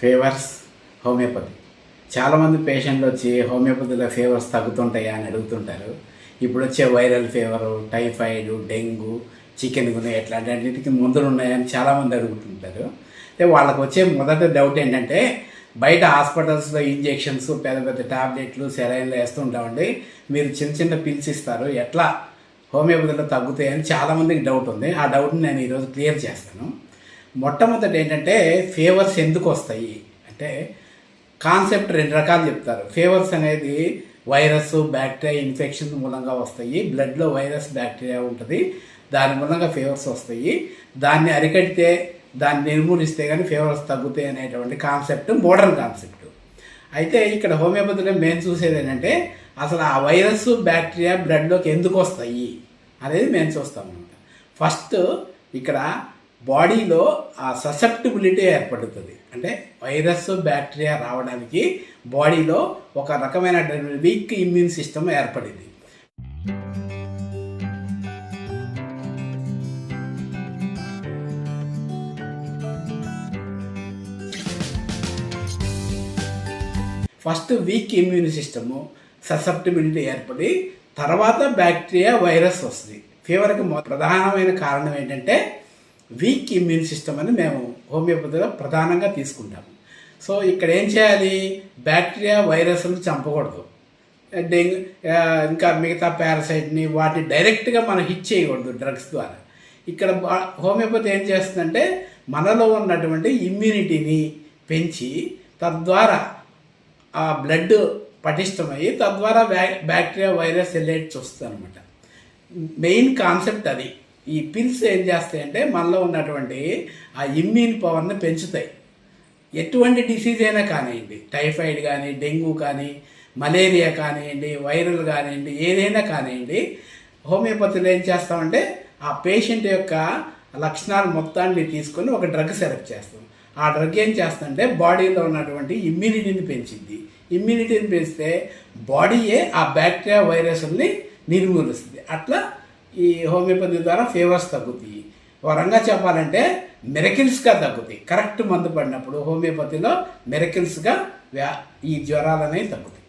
Favours homeopathy. చాలామంది పేషెంట్లు వచ్చి హోమియోపతిలో ఫీవర్స్ తగ్గుతుంటాయా అని అడుగుతుంటారు. ఇప్పుడు వచ్చే viral fever typhoid dengue chikungunya ఇట్లాంటి అన్నిటికీ మందులు ఉన్నాయని చాలామంది అడుగుతుంటారు. అయితే వాళ్ళకి వచ్చే మొదటి డౌట్ ఏంటంటే బయట హాస్పిటల్స్లో ఇంజెక్షన్స్ పెద్ద పెద్ద టాబ్లెట్లు సెలైన్లు వేస్తుంటామండి. మీరు చిన్న చిన్న పిల్స్ ఇస్తారు. ఎట్లా హోమియోపతిలో తగ్గుతాయని చాలామందికి డౌట్ ఉంది. ఆ డౌట్ని నేను ఈరోజు క్లియర్ చేస్తాను. మొట్టమొదటి ఏంటంటే ఫేవర్స్ ఎందుకు వస్తాయి? అంటే కాన్సెప్ట్ రెండు రకాలు చెప్తారు. ఫేవర్స్ అనేది వైరస్ బ్యాక్టీరియా ఇన్ఫెక్షన్ మూలంగా వస్తాయి. బ్లడ్లో వైరస్ బ్యాక్టీరియా ఉంటుంది. దాని మూలంగా ఫేవర్స్ వస్తాయి. దాన్ని అరికడితే దాన్ని నిర్మూలిస్తే కానీ ఫేవర్స్ తగ్గుతాయి అనేటువంటి కాన్సెప్ట్ మోడర్న్ కాన్సెప్ట్ అయితే ఇక్కడ హోమియోపతిలో మేము చూసేది ఏంటంటే అసలు ఆ వైరస్ బ్యాక్టీరియా బ్లడ్లోకి ఎందుకు వస్తాయి అనేది మేము చూస్తాం అనమాట ఫస్ట్ ఇక్కడ బాడీలో ఆ ససెప్టిబిలిటీ ఏర్పడుతుంది. అంటే వైరస్ బ్యాక్టీరియా రావడానికి బాడీలో ఒక రకమైన వీక్ ఇమ్యూన్ సిస్టమ్ ఏర్పడింది. First weak immune system susceptibility ఏర్పడి తర్వాత బ్యాక్టీరియా వైరస్ వస్తుంది. ఫీవర్కి ప్రధానమైన కారణం ఏంటంటే వీక్ ఇమ్యూన్ సిస్టమ్ అని మేము హోమియోపతిలో ప్రధానంగా తీసుకుంటాము సో ఇక్కడ ఏం చేయాలి? బ్యాక్టీరియా వైరస్ను చంపకూడదు. డెంగ్యూ ఇంకా మిగతా పారాసైట్ని వాటిని డైరెక్ట్గా మనం హిట్ చేయకూడదు డ్రగ్స్ ద్వారా. ఇక్కడ హోమియోపతి ఏం చేస్తుందంటే మనలో ఉన్నటువంటి ఇమ్యూనిటీని పెంచి తద్వారా ఆ బ్లడ్ పటిష్టమయ్యి తద్వారా బ్యా- బ్యాక్టీరియా వైరస్ వెళ్ళేట్స్ వస్తుంది అనమాట మెయిన్ కాన్సెప్ట్ అది. ఈ పిల్స్ ఏం చేస్తాయంటే మనలో ఉన్నటువంటి ఆ ఇమ్యూన్ పవర్ని పెంచుతాయి. ఎటువంటి డిసీజ్ అయినా కానివ్వండి టైఫాయిడ్ కానీ డెంగ్యూ కానీ మలేరియా కానివ్వండి వైరల్ కానివ్వండి ఏదైనా కానివ్వండి హోమియోపతిలో ఏం చేస్తామంటే ఆ పేషెంట్ యొక్క లక్షణాలు మొత్తాన్ని తీసుకొని ఒక డ్రగ్ సెలెక్ట్ చేస్తాం. ఆ డ్రగ్ ఏం చేస్తుందంటే బాడీలో ఉన్నటువంటి ఇమ్యూనిటీని పెంచింది. ఇమ్యూనిటీని పెంచితే బాడీయే ఆ బ్యాక్టీరియా వైరస్ని నిర్మూలిస్తుంది. అట్లా ఈ హోమియోపతి ద్వారా ఫీవర్స్ తగ్గుతాయి. వరంగా చెప్పాలంటే మెరకిల్స్గా తగ్గుతాయి. కరెక్ట్ మందు పడినప్పుడు హోమియోపతిలో మెరకిల్స్గా వ్యా ఈ జ్వరాలు అనేవి తగ్గుతాయి.